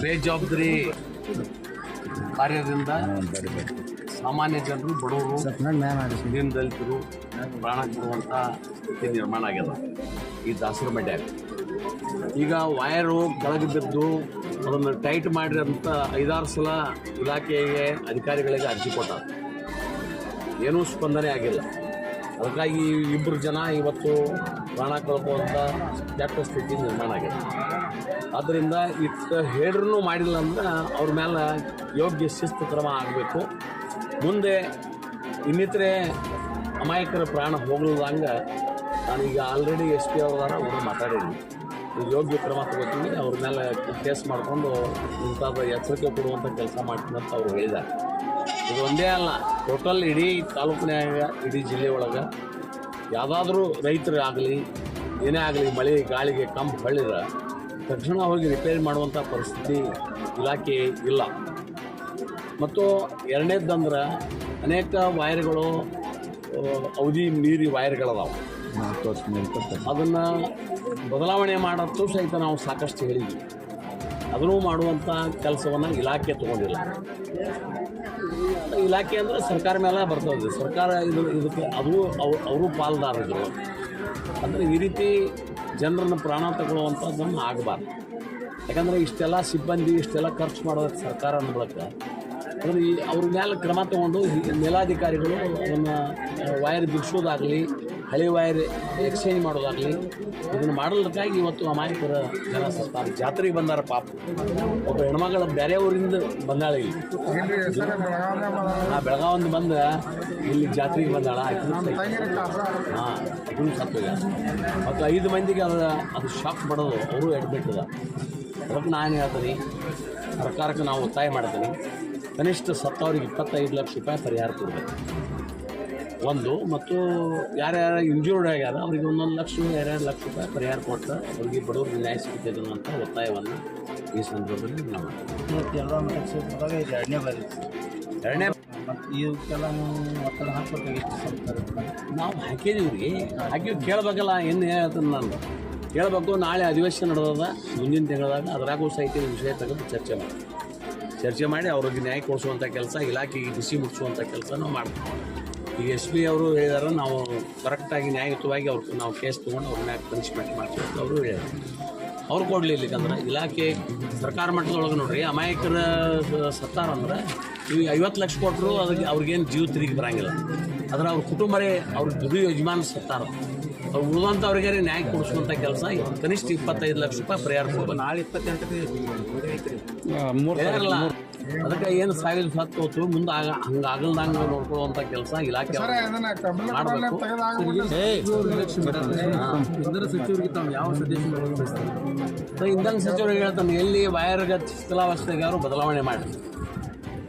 ಬೇಜವಾಬ್ದಾರಿ ಕಾರ್ಯದಿಂದ ಸಾಮಾನ್ಯ ಜನರು ಬಡವರು ದೀನ ದಲಿತರು ಪ್ರಾಣ ಕೊಡುವಂಥ ಸ್ಥಿತಿ ನಿರ್ಮಾಣ ಆಗ್ಯದ ಈ ದಾಸರ ಮಡ್ಯಾಗ. ಈಗ ವಯರು ಕೆಳಗೆ ಬಿದ್ದು ಅದನ್ನು ಟೈಟ್ ಮಾಡಿರಿ ಅಂತ ಐದಾರು ಸಲ ಇಲಾಖೆಗೆ ಅಧಿಕಾರಿಗಳಿಗೆ ಅರ್ಜಿ ಕೊಟ್ಟ ಏನೂ ಸ್ಪಂದನೆ ಆಗಿಲ್ಲ. ಅದಕ್ಕಾಗಿ ಇಬ್ಬರು ಜನ ಇವತ್ತು ಪ್ರಾಣ ಕಳ್ಕೊಳ್ಳುವಂಥ ಕೆಟ್ಟ ಸ್ಥಿತಿ ನಿರ್ಮಾಣ ಆಗಿದೆ ಆದ್ದರಿಂದ ಇಟ್ಟು ಹೇಳ್ರೂ ಮಾಡಿಲ್ಲ ಅಂದ್ರೆ ಅವ್ರ ಮೇಲೆ ಯೋಗ್ಯ ಶಿಸ್ತು ಕ್ರಮ ಆಗಬೇಕು. ಮುಂದೆ ಇನ್ನಿತರೆ ಅಮಾಯಕರ ಪ್ರಾಣ ಹೋಗಲ್ದಂಗೆ ನಾನೀಗ ಆಲ್ರೆಡಿ ಎಸ್ ಪಿ ಅವರು ಮಾತಾಡೀನಿ ಯೋಗ್ಯ ಕ್ರಮ ತಗೋತೀನಿ, ಅವ್ರ ಮೇಲೆ ಕೇಸ್ ಮಾಡಿಕೊಂಡು ಇಂಥದ್ದು ಎಚ್ಚರಿಕೆ ಕೊಡುವಂಥ ಕೆಲಸ ಮಾಡ್ತೀನಿ ಅಂತ ಅವ್ರು ಹೇಳಿದ್ದಾರೆ. ಇದು ಒಂದೇ ಅಲ್ಲ ಟೋಟಲ್ ಇಡೀ ತಾಲೂಕಿನಾಗ, ಇಡೀ ಜಿಲ್ಲೆ ಒಳಗೆ ಯಾವುದಾದ್ರೂ ರೈತರು ಆಗಲಿ, ಏನೇ ಆಗಲಿ ಮಳೆ, ಗಾಳಿಗೆ ಕಂಬ ಹೊಳ್ಳಿರ ತಕ್ಷಣ ಹೋಗಿ ರಿಪೇರಿ ಮಾಡುವಂಥ ಪರಿಸ್ಥಿತಿ ಇಲಾಖೆ ಇಲ್ಲ. ಮತ್ತು ಎರಡನೇದಂದ್ರೆ ಅನೇಕ ವೈರ್ಗಳು ಅವಧಿ ಮೀರಿ ವೈರ್ಗಳದಾವೆ. ಅದನ್ನು ಬದಲಾವಣೆ ಮಾಡೋದು ಸಹಿತ ನಾವು ಸಾಕಷ್ಟು ಹೇಳಿದ್ವಿ. ಅದನ್ನು ಮಾಡುವಂಥ ಕೆಲಸವನ್ನು ಇಲಾಖೆ ತಗೊಂಡಿಲ್ಲ. ಇಲಾಖೆ ಅಂದರೆ ಸರ್ಕಾರ ಮೇಲೆ ಬರ್ತದೆ ಸರ್ಕಾರ ಇದು, ಇದಕ್ಕೆ ಅದು ಅವ್- ಅವರು ಪಾಲ್ದಾರರು. ಅಂದರೆ ಈ ರೀತಿ ಜನರನ್ನು ಪ್ರಾಣ ತಗೊಳ್ಳುವಂಥದ್ದನ್ನು ಆಗಬಾರ್ದು. ಯಾಕಂದರೆ ಇಷ್ಟೆಲ್ಲ ಸಿಬ್ಬಂದಿ, ಇಷ್ಟೆಲ್ಲ ಖರ್ಚು ಮಾಡೋದಕ್ಕೆ ಸರ್ಕಾರ ಅನ್ನೋದಕ್ಕೆ ಅಂದರೆ ಈ ಅವ್ರ ಮೇಲೆ ಕ್ರಮ ತಗೊಂಡು ಮೇಲಾಧಿಕಾರಿಗಳು ಅದನ್ನು ವೈರ್ ಬಿಡಿಸೋದಾಗಲಿ ಹಳೆ ವೈರ್ ಎಕ್ಸ್ಚೇಂಜ್ ಮಾಡೋದಾಗಲಿ ಇದನ್ನು ಮಾಡೋದಕ್ಕಾಗಿ ಇವತ್ತು ಅಮಾಯಕರ ಜನ ಸಂಸ್ಥಾನ ಜಾತ್ರೆಗೆ ಬಂದಾರ ಪಾಪ. ಒಬ್ಬ ಹೆಣ್ಮಗಳ ಬೇರೆ ಊರಿಂದ ಬಂದಾಳ ಇಲ್ಲಿ. ಆ ಬೆಳಗಾವಿಂದ ಬಂದ ಇಲ್ಲಿ ಜಾತ್ರೆಗೆ ಬಂದಾಳ. ಹಾಂ ಇದನ್ನು ಸತ್ತೋಗ ಮತ್ತು ಐದು ಮಂದಿಗೆ ಅದು ಅದು ಶಾಕ್ ಬಡೋದು ಅವರು ಎಡ್ಬಿಟ್ಟದ. ಅದ ಅದಕ್ಕೆ ನಾನು ಹೇಳ್ತೀನಿ ಸರ್ಕಾರಕ್ಕೆ ನಾವು ಒತ್ತಾಯ ಮಾಡ್ತೀನಿ. ಕನಿಷ್ಠ ಸತ್ತವ್ರಿಗೆ ಇಪ್ಪತ್ತೈದು ಲಕ್ಷ ರೂಪಾಯಿ ಪರಿಹಾರ ಕೊಡಬೇಕು. ಒಂದು ಮತ್ತು ಯಾರ್ಯಾರು ಇಂಜೂರ್ಡ್ ಆಗ್ಯಾರ ಅವ್ರಿಗೆ ಒಂದೊಂದು ಲಕ್ಷ ಎರಡು ಲಕ್ಷ ರೂಪಾಯಿ ಪರಿಹಾರ ಕೊಟ್ಟು ಅವ್ರಿಗೆ ಬಡವ್ರಿಗೆ ನ್ಯಾಯ ಸಿಗ್ತದೆ ಅಂತ ಒತ್ತಾಯವನ್ನು ಈ ಸಂದರ್ಭದಲ್ಲಿ ನಾವು ಕ್ಷೇತ್ರದಾಗ ಇದು ಎರಡನೇ ಬಾರಿ ಎರಡನೇ ಮತ್ತು ಇವಕ್ಕೆಲ್ಲ ನೀವು ಒತ್ತಡ ಹಾಕಿದೀವಿ ರೀ. ಹಾಕಿ ಕೇಳಬೇಕಲ್ಲ ಏನು ಹೇಳ್ತೀನಿ ನಾನು. ಕೇಳಬೇಕು ನಾಳೆ ಅಧಿವೇಶನ ನಡೆದದ ಮುಂದಿನ ತಿಂಗಳದಾಗ ಅದರಾಗೂ ಸಹಿತ ವಿಷಯ ತೆಗೆದು ಚರ್ಚೆ ಮಾಡಿ ಚರ್ಚೆ ಮಾಡಿ ಅವ್ರಿಗೆ ನ್ಯಾಯ ಕೊಡಿಸುವಂಥ ಕೆಲಸ ಇಲಾಖೆಗೆ ಬಿಸಿ ಮುಟ್ಟಿಸುವಂಥ ಕೆಲಸನೂ ನಾವು ಮಾಡ್ತೀವಿ. ಈಗ ಎಸ್ ಬಿ ಅವರು ಹೇಳಿದಾರೆ, ನಾವು ಕರೆಕ್ಟಾಗಿ ನ್ಯಾಯಯುತವಾಗಿ ಅವ್ರ ನಾವು ಕೇಸ್ ತೊಗೊಂಡು ಅವ್ರ ಮ್ಯಾಗ ಪನಿಷ್ಮೆಂಟ್ ಮಾಡ್ತೀವಿ ಅಂತ ಅವರು ಹೇಳಿದ್ರು. ಅವ್ರು ಕೊಡಲಿಲ್ಲ ಅಂದ್ರೆ ಇಲಾಖೆ ಸರ್ಕಾರ ಮಟ್ಟದೊಳಗೆ ನೋಡ್ರಿ, ಅಮಾಯಕರ ಸತ್ತಾರಂದ್ರೆ ಈಗ ಐವತ್ತು ಲಕ್ಷ ಕೊಟ್ಟರು ಅದಕ್ಕೆ ಅವ್ರಿಗೇನು ಜೀವ ತಿರುಗಿ ಬರಂಗಿಲ್ಲ. ಆದ್ರೆ ಅವ್ರ ಕುಟುಂಬರೇ ಅವ್ರ ದುಡಿ ಯಜಮಾನ ಸತ್ತಾರ. ಉಳಿದಂಥವ್ರಿಗೆ ನ್ಯಾಯ ಕೊಡಿಸುವಂಥ ಕೆಲಸ. ಕನಿಷ್ಠ ಇಪ್ಪತ್ತೈದು ಲಕ್ಷ ರೂಪಾಯಿ ಪರಿಹಾರ ಕೊಡ್ಬೇಕು ನಾಳೆ ಇರಲ್ಲ ಅದಕ್ಕೆ ಏನು ಸಾವಿರ ಸತ್ತು ಹೋತು ಮುಂದೆ ಆಗ ಹಂಗೆ ಆಗಲ್ದಂಗೆ ನೋಡ್ಕೊಳ್ಳುವಂಥ ಕೆಲಸ ಇಲಾಖೆ ಮಾಡಬೇಕು. ಇಂಧನ ಸಚಿವರಿಗೆ ತಾವು ಯಾವ ಇಂಧನ ಸಚಿವರಿಗೆ ಹೇಳ್ತಾನೆ ಎಲ್ಲಿ ವೈರ್ಗ ಶಿಥಿಲಾವಸ್ಥೆಗೆ ಅವರು ಬದಲಾವಣೆ ಮಾಡಿರಿ.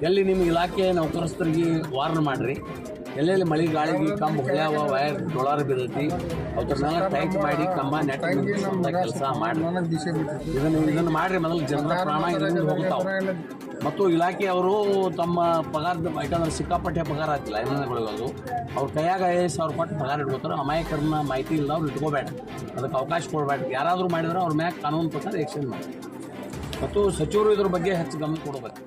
ಎಲ್ಲಿ ನಿಮ್ಮ ಇಲಾಖೆ ನೌಕರಸ್ಥರಿಗೆ ವಾರ್ನ್ ಮಾಡಿರಿ. ಎಲ್ಲೆಲ್ಲಿ ಮಳೆ ಗಾಳಿಗೆ ಕಂಬ ಹೊಳ್ಯಾವ ವೈರ್ ಡೊಳಾರ ಬಿರತಿ ಅವ್ರನ್ನೆಲ್ಲ ಟೈಟ್ ಮಾಡಿ ಕಂಬ ನೆಟ್ ಕೆಲಸ ಮಾಡಿ ಇದನ್ನು ಇದನ್ನು ಮಾಡಿರಿ ಮೊದಲು ಜನರ ಪ್ರಾಣ ಇದರಿಂದ ಹೋಗ್ತಾವೆ. ಮತ್ತು ಇಲಾಖೆಯವರು ತಮ್ಮ ಪಗಾರದ ಯಾಕಂದ್ರೆ ಸಿಕ್ಕಾಪಟ್ಟೆ ಪಗಾರ ಆಗ್ತಿಲ್ಲ ಏನೇನುಗಳಿಗೋದು ಅವ್ರ ಕೈಯಾಗ ಐದು ಸಾವಿರ ಕೊಟ್ಟು ಪಗಾರ ಇಟ್ಕೋತಾರೆ ಅಮಾಯಕರನ್ನ ಮಾಹಿತಿ ಇಲ್ಲ ಅವ್ರು ಇಟ್ಕೋಬೇಡ. ಅದಕ್ಕೆ ಅವಕಾಶ ಕೊಡಬೇಡ. ಯಾರಾದರೂ ಮಾಡಿದ್ರೆ ಅವ್ರ ಮ್ಯಾಗ ಕಾನೂನು ಪ್ರಕಾರ ಎಕ್ಸ್ಚೇಂಜ್ ಮಾಡಿ ಮತ್ತು ಸಚಿವರು ಇದ್ರ ಬಗ್ಗೆ ಹೆಚ್ಚು ಗಮನ ಕೊಡಬೇಕು.